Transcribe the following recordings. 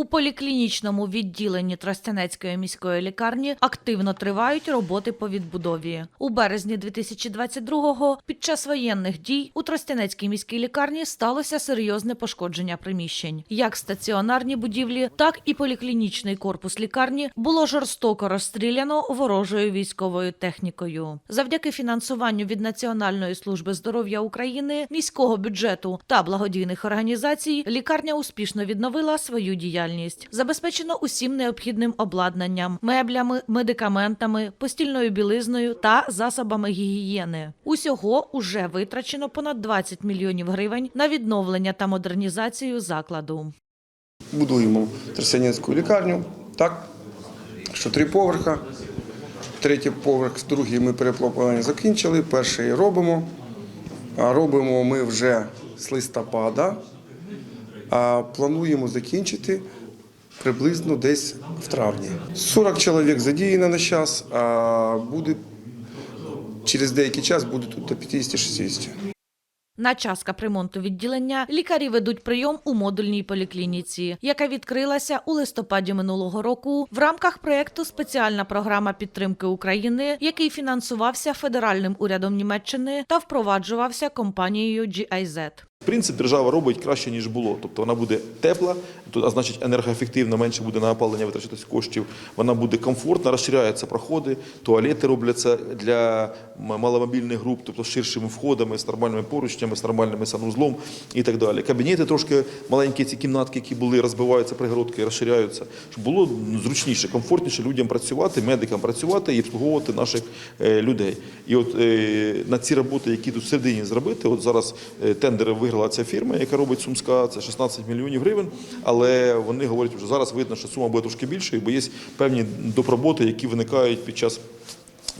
У поліклінічному відділенні Тростянецької міської лікарні активно тривають роботи по відбудові. У березні 2022-го під час воєнних дій у Тростянецькій міській лікарні сталося серйозне пошкодження приміщень. Як стаціонарні будівлі, так і поліклінічний корпус лікарні було жорстоко розстріляно ворожою військовою технікою. Завдяки фінансуванню від Національної служби здоров'я України, міського бюджету та благодійних організацій, лікарня успішно відновила свою діяльність. Забезпечено усім необхідним обладнанням, меблями, медикаментами, постільною білизною та засобами гігієни. Усього уже витрачено понад 20 мільйонів гривень на відновлення та модернізацію закладу. Будуємо Тростянецьку лікарню, так, що три поверха. Третій поверх, другий ми переплопування закінчили, перший робимо. Робимо ми вже з листопада, а плануємо закінчити приблизно десь в травні. 40 чоловік задіяно на час, а буде через деякий час буде тут до 50-60. На час капремонту відділення лікарі ведуть прийом у модульній поліклініці, яка відкрилася у листопаді минулого року в рамках проєкту Спеціальна програма підтримки України, який фінансувався федеральним урядом Німеччини та впроваджувався компанією GIZ. В принципі, держава робить краще, ніж було. Тобто вона буде тепла, а значить енергоефективна, менше буде на опалення витрачатись коштів. Вона буде комфортна, розширяються проходи, туалети робляться для маломобільних груп, тобто з ширшими входами, з нормальними поручнями, з нормальним санузлом і так далі. Кабінети трошки маленькі, ці кімнатки, які були, розбиваються пригородки, розширяються, щоб було зручніше, комфортніше людям працювати, медикам працювати і обслуговувати наших е, людей. І от е, на ці роботи, які тут всередині зробити, от зараз е, тендери виграла ця фірма, яка робить Сумська, це 16 мільйонів гривень. Але вони говорять, що зараз видно, що сума буде трошки більшою, бо є певні допроботи, які виникають під час.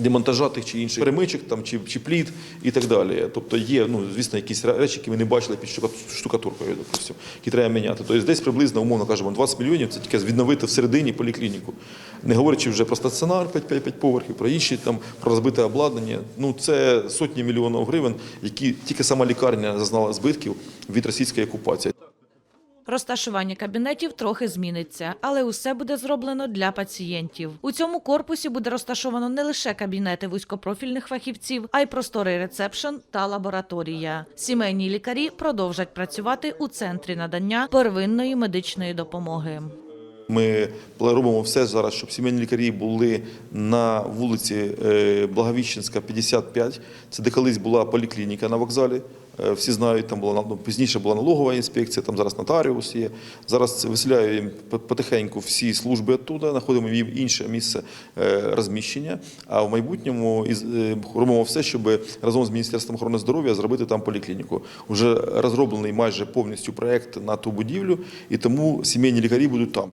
Демонтажа тих чи інших перемичок там чи, чи пліт і так далі. Тобто є, ну звісно, якісь речі, які ми не бачили під штукатуркою, допустим, які треба міняти. Тобто десь приблизно, умовно кажемо, 20 мільйонів це тільки відновити всередині поліклініку. Не говорячи вже про стаціонар 5-5 поверхів, про інші там про розбите обладнання. Ну це сотні мільйонів гривень, які тільки сама лікарня зазнала збитків від російської окупації. Розташування кабінетів трохи зміниться, але усе буде зроблено для пацієнтів. У цьому корпусі буде розташовано не лише кабінети вузькопрофільних фахівців, а й просторий рецепшн та лабораторія. Сімейні лікарі продовжать працювати у центрі надання первинної медичної допомоги. Ми робимо все зараз, щоб сімейні лікарі були на вулиці е, Благовіщенська, 55. Це де колись була поліклініка на вокзалі. Е, Всі знають, там була ну, пізніше була налогова інспекція, там зараз нотаріус є. Зараз виселяю їм потихеньку всі служби оттуда, знаходимо їм інше місце е, розміщення. А в майбутньому робимо все, щоб разом з Міністерством охорони здоров'я зробити там поліклініку. Уже розроблений майже повністю проект на ту будівлю, і тому сімейні лікарі будуть там.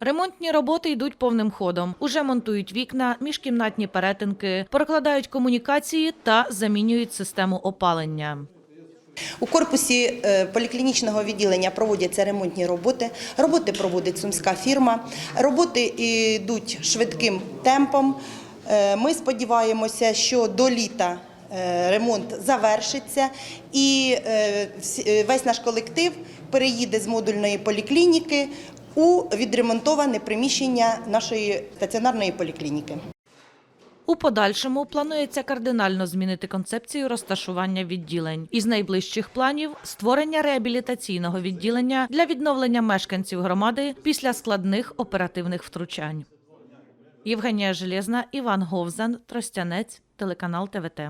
Ремонтні роботи йдуть повним ходом. Уже монтують вікна, міжкімнатні перетинки, прокладають комунікації та замінюють систему опалення. У корпусі е, поліклінічного відділення проводяться ремонтні роботи. Роботи проводить сумська фірма. Роботи йдуть швидким темпом. Е, Ми сподіваємося, що до літа е, ремонт завершиться і весь наш колектив переїде з модульної поліклініки у відремонтоване приміщення нашої стаціонарної поліклініки. У подальшому планується кардинально змінити концепцію розташування відділень. Із найближчих планів створення реабілітаційного відділення для відновлення мешканців громади після складних оперативних втручань. Євгенія Железна, Іван Говзан, Тростянець, телеканал ТВТ.